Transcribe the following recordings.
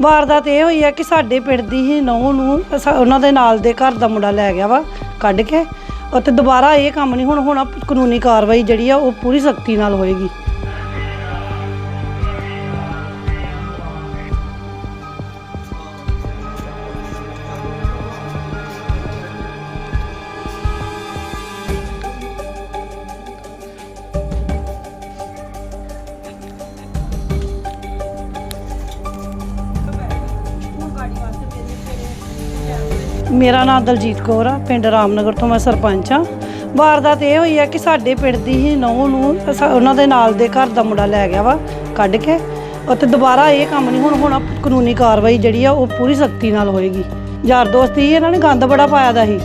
ਵਾਰਦਾਤ ਇਹ ਹੋਈ ਆ ਕਿ ਸਾਡੇ ਪਿੰਡ ਦੀ ਹੀ ਨੌਂ ਨੂੰ ਅਸਾ- ਉਹਨਾਂ ਦੇ ਨਾਲ ਦੇ ਘਰ ਦਾ ਮੁੰਡਾ ਲੈ ਗਿਆ ਵਾ, ਕੱਢ ਕੇ। ਅਤੇ ਦੁਬਾਰਾ ਇਹ ਕੰਮ ਨਹੀਂ, ਹੁਣ ਹੋਣਾ ਕਾਨੂੰਨੀ ਕਾਰਵਾਈ ਜਿਹੜੀ ਆ, ਉਹ ਪੂਰੀ ਸਖਤੀ ਨਾਲ ਹੋਏਗੀ। ਮੇਰਾ ਨਾਮ ਦਲਜੀਤ ਕੌਰ ਆ ਪਿੰਡ ਰਾਮਨਗਰ ਤੋਂ ਮੈਂ ਸਰਪੰਚ ਆ। ਵਾਰਦਾਤ ਇਹ ਹੋਈ ਆ ਕਿ ਸਾਡੇ ਪਿੰਡ ਦੀ ਹੀ ਨੌਂ ਨੂੰ ਅਸਾ- ਉਹਨਾਂ ਦੇ ਨਾਲ ਦੇ ਘਰ ਦਾ ਮੁੰਡਾ ਲੈ ਗਿਆ ਵਾ ਕੱਢ ਕੇ। ਅਤੇ ਦੁਬਾਰਾ ਇਹ ਕੰਮ ਨਹੀਂ ਹੁਣ ਹੁਣ ਕਾਨੂੰਨੀ ਕਾਰਵਾਈ ਜਿਹੜੀ ਆ ਉਹ ਪੂਰੀ ਸਖਤੀ ਨਾਲ ਹੋਏਗੀ। ਯਾਰ ਦੋਸਤ ਹੀ ਇਹਨਾਂ ਨੇ ਗੰਦ ਬੜਾ ਪਾਇਆ ਦਾ ਸੀ।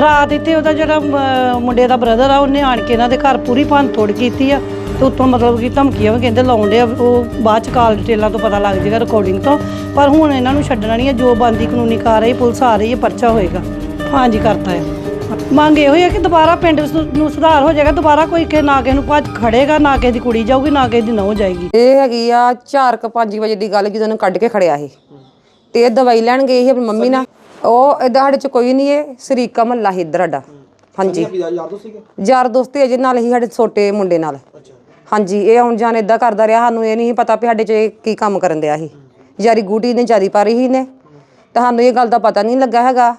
ਰਾਤ ਇੱਥੇ ਉਹਦਾ ਜਿਹੜਾ ਅਮ, ਮੁੰਡੇ ਦਾ ਬ੍ਰਦਰ ਆ ਉਹਨੇ ਆਣ ਕੇ ਇਹਨਾਂ ਦੇ ਘਰ ਪੂਰੀ ਭੰਨ ਤੋੜ ਕੀਤੀ ਆ। ਤੇ ਉੱਤੋਂ ਮਤਲਬ ਕਿ ਧਮਕੀਆਂ ਵੀ ਕਹਿੰਦੇ ਲਾਉਂਦੇ ਆ ਉਹ ਬਾਅਦ ਚ ਕਾਲ ਡਿਟੇਲਾਂ ਤੋਂ ਪਤਾ ਲੱਗ ਜਾਏਗਾ ਰਿਕਾਰਡਿੰਗ ਤੋਂ। ਪਰ ਹੁਣ ਇਹਨਾਂ ਨੂੰ ਛੱਡਣਾ ਨਹੀਂ ਹੈ ਜੋ ਬੰਦੀ ਕਾਨੂੰਨੀ ਕਾਰਵਾਈ ਪੁਲਿਸ ਆ ਰਹੀ ਹੈ ਪਰਚਾ ਹੋਏਗਾ। ਹਾਂਜੀ ਕਰਤਾ ਹੈ। ਮੰਗ ਇਹੋ ਹੀ ਹੈ ਕਿ ਦੁਬਾਰਾ ਪਿੰਡ ਨੂੰ ਸੁਧਾਰ ਹੋ ਜਾਏਗਾ ਦੁਬਾਰਾ ਕੋਈ ਕਿ ਨਾ ਕਿਸੇ ਨੂੰ ਭੱਜ ਖੜੇਗਾ ਨਾ ਕਿਸੇ ਦੀ ਕੁੜੀ ਜਾਊਗੀ ਨਾ ਕਿਸੇ ਦੀ ਨਹੁੰ ਜਾਏਗੀ। ਇਹ ਹੈਗੀ ਆ 4:00 ਵਜੇ ਦੀ ਗੱਲ ਜਦੋਂ ਉਹਨੂੰ ਕੱਢ ਕੇ ਖੜਿਆ ਸੀ ਤੇ ਇਹ ਦਵਾਈ ਲੈਣ ਗਏ ਸੀ ਆਪਣੀ ਮੰਮੀ ਨਾਲ। ਉਹ ਇਦਾਂ ਸਾਡੇ ਚ ਕੋਈ ਨਹੀਂ ਇਹ ਸਰੀਕਾ ਮਹੱਲਾ ਸੀ ਇੱਧਰ ਸਾਡਾ। ਹਾਂਜੀ। ਯਾਰ ਦੋ ਸੀਗੇ? ਯਾਰ ਦੋਸਤੀ ਅਜੇ ਨਾਲ ਹੀ ਸਾਡੇ ਛੋਟੇ ਮੁੰਡੇ ਨਾਲ। ਹਾਂਜੀ, ਇਹ ਆਉਣ ਜਾਣ ਇਦਾਂ ਕਰਦਾ ਰਿਹਾ, ਸਾਨੂੰ ਇਹ ਨਹੀਂ ਪਤਾ ਵੀ ਸਾਡੇ ਚ ਇਹ ਕੀ ਕੰਮ ਕਰਨ ਦਿਆ ਸੀ। ਯਾਰੀ ਗੂਟੀ ਨੇ ਜਾਰੀ ਪਾਰੀ ਸੀ ਨੇ ਤਾਂ ਸਾਨੂੰ ਇਹ ਗੱਲ ਦਾ ਪਤਾ ਨਹੀਂ ਲੱਗਾ ਹੈਗਾ।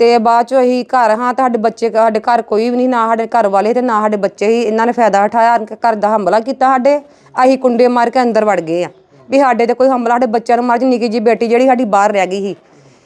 ਤੇ ਬਾਅਦ 'ਚੋਂ ਅਸੀਂ ਘਰ, ਹਾਂ, ਤਾਂ ਸਾਡੇ ਬੱਚੇ, ਸਾਡੇ ਘਰ ਕੋਈ ਵੀ ਨਹੀਂ, ਨਾ ਸਾਡੇ ਘਰ ਵਾਲੇ ਤੇ ਨਾ ਸਾਡੇ ਬੱਚੇ ਹੀ ਇਹਨਾਂ ਨੇ ਫਾਇਦਾ ਉਠਾਇਆ, ਘਰ ਦਾ ਹਮਲਾ ਕੀਤਾ ਸਾਡੇ। ਅਸੀਂ ਕੁੰਡੇ ਮਾਰ ਕੇ ਅੰਦਰ ਵੜ ਗਏ ਆ। ਵੀ ਸਾਡੇ ਤੇ ਕੋਈ ਹਮਲਾ, ਸਾਡੇ ਬੱਚਿਆਂ ਨੂੰ ਮਾਰ ਜੀ ਨਿੱਕੀ ਜੀ ਬੇਟੀ ਜਿਹੜੀ ਸਾਡੀ ਬਾਹਰ ਰਹਿ ਗਈ ਸੀ।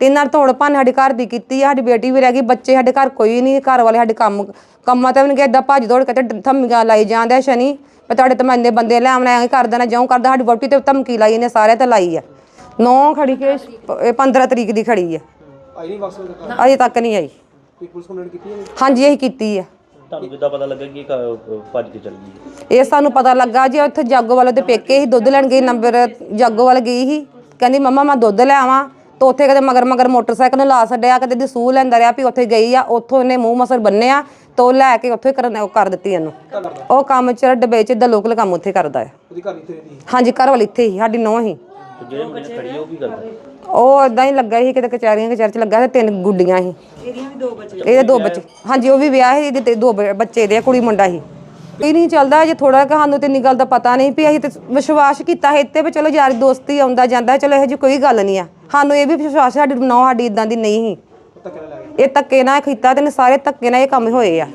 ਤੇ ਨਾਲ ਧੋੜ ਭੰਨ ਸਾਡੇ ਘਰ ਦੀ ਕੀਤੀ ਆ ਸਾਡੀ ਬੇਟੀ ਵੀ ਰਹਿ ਗਈ ਬੱਚੇ ਸਾਡੇ ਘਰ ਕੋਈ ਨਹੀਂ ਘਰ ਵਾਲੇ ਸਾਡੇ ਕੰਮ ਕੰਮਾਂ ਤੇ ਵੀ ਨਹੀਂ ਗਏ ਏਦਾਂ ਭੱਜ ਦੌੜ ਕੇ ਤੇ ਧਮਕੀਆਂ ਲਾਈ ਜਾਂਦੇ ਆ ਸ਼ਨੀ ਮੈਂ ਤੁਹਾਡੇ ਤੇ ਮੈਂ ਇੰਨੇ ਬੰਦੇ ਲੈ ਆਉਣਾ ਐਂ ਕਰ ਦੇਣਾ ਜਿਉਂ ਕਰਦਾ ਸਾਡੀ ਵੋਟੀ ਤੇ ਧਮਕੀ ਲਾਈ ਇਹਨੇ ਸਾਰੇ ਤੇ ਲਾਈ ਆ। ਨੌ ਖੜੀ ਕੇ ਇਹ 15 ਤਰੀਕ ਦੀ ਖੜੀ ਆ। ਆਈ ਨਹੀਂ ਵਾਪਸ ਉਹਦੇ ਘਰ? ਅਜੇ ਤੱਕ ਨਹੀਂ ਆਈ। ਕੋਈ ਪੁਲਿਸ ਕੰਪਲੇਂਟ ਕੀਤੀ ਹੈ ਹਾਂਜੀ ਇਹੀ ਕੀਤੀ ਆ। ਤੁਹਾਨੂੰ ਕਿੱਦਾਂ ਪਤਾ ਲੱਗਾ ਕਿ ਕ- ਭੱਜ ਕੇ ਚੱਲ ਗਈ? ਇਹ ਸਾਨੂੰ ਪਤਾ ਲੱਗਾ ਜੀ ਉੱਥੇ ਜਾਗੋ ਵਾਲੇ ਦੇ ਪੇਕੇ ਹੀ ਦੁੱਧ ਲੈਣ ਗਈ ਨੰਬਰ ਜਾਗੋ ਵਾਲੇ ਗਈ ਸੀ ਕਹਿੰਦੀ ਮੰਮਾ ਮੈਂ ਦੁੱਧ ਲੈ ਆਵਾਂ। ਤਾਂ ਉੱਥੇ ਕਦੇ ਮਗਰ ਮਗਰ ਮੋਟਰਸਾਈਕਲ ਨੂੰ ਲਾ ਛੱਡਿਆ ਕਦੇ ਦੀ ਸੂਹ ਲੈਂਦਾ ਰਿਹਾ ਵੀ ਉੱਥੇ ਗਈ ਆ ਉੱਥੋਂ ਇਹਨੇ ਮੂੰਹ ਮਸਰ ਬੰਨਿਆ ਤਾਂ ਉਹ ਲੈ ਕੇ ਉੱਥੇ ਕਰਨ ਉਹ ਕਰ ਦਿੱਤੀ ਇਹਨੂੰ। ਉਹ ਕੰਮ ਚ ਡੱਬੇ ਚ ਦਾ ਲੋਕਲ ਕੰਮ ਉੱਥੇ ਕਰਦਾ ਹੈ। ਉਹਦੀ ਘਰ ਇੱਥੇ ਰਹਿੰਦੀ ਹਾਂਜੀ ਘਰ ਵਾਲੀ ਇੱਥੇ ਹੀ ਸਾਡੀ ਨੌਂ ਹੀ। ਤੇ ਜਿਹੜੇ ਮੁੰਡੇ ਖੜੀ ਆ ਉਹ ਕੀ ਕਰਦਾ? ਉਹ ਇਦਾਂ ਹੀ ਲੱਗਾ ਸੀ ਕਿਤੇ ਕਚਹਿਰੀਆਂ ਕਚਹਿਰ ਚ ਲੱਗਾ ਸੀ ਤਿੰਨ ਗੁੱਡੀਆਂ ਸੀ। ਇਹਦੀਆਂ ਵੀ ਦੋ ਬੱਚੇ ਇਹਦੇ ਦੋ ਬੱਚੇ ਹਾਂਜੀ ਉਹ ਵੀ ਵਿਆਹ ਸੀ ਇਹਦੇ ਤੇ ਦੋ ਬ- ਬੱਚੇ ਦੇ ਆ, ਕੁੜੀ ਮੁੰਡਾ ਸੀ। ਇਹ ਨਹੀਂ ਚੱਲਦਾ, ਜੇ ਥੋੜਾ ਸਾਨੂੰ ਤੇ ਇੰਨੀ ਗੱਲ ਦਾ ਪਤਾ ਨਹੀਂ ਵੀ ਅਸੀਂ ਤੇ ਵਿਸ਼ਵਾਸ ਕੀਤਾ ਹੈ ਇੱਥੇ ਵੀ ਚਲੋ ਯਾਰ ਦੋਸਤੀ ਆਉਂਦਾ ਜਾਂਦਾ, ਚਲੋ ਇਹੋ ਜਿਹੀ ਕੋਈ ਗੱਲ ਨਹੀਂ ਆ। ਸਾਨੂੰ ਇਹ ਵੀ ਵਿਸ਼ਵਾਸ ਸਾਡੀ ਨੌ ਸਾਡੀ ਇਦਾਂ ਦੀ ਨਹੀਂ ਸੀ। ਇਹ ਧੱਕੇ ਨਾਲ ਕੀਤਾ ਤੇ ਸਾਰੇ ਧੱਕੇ ਨਾਲ ਇਹ ਕੰਮ ਹੋਏ ਆ।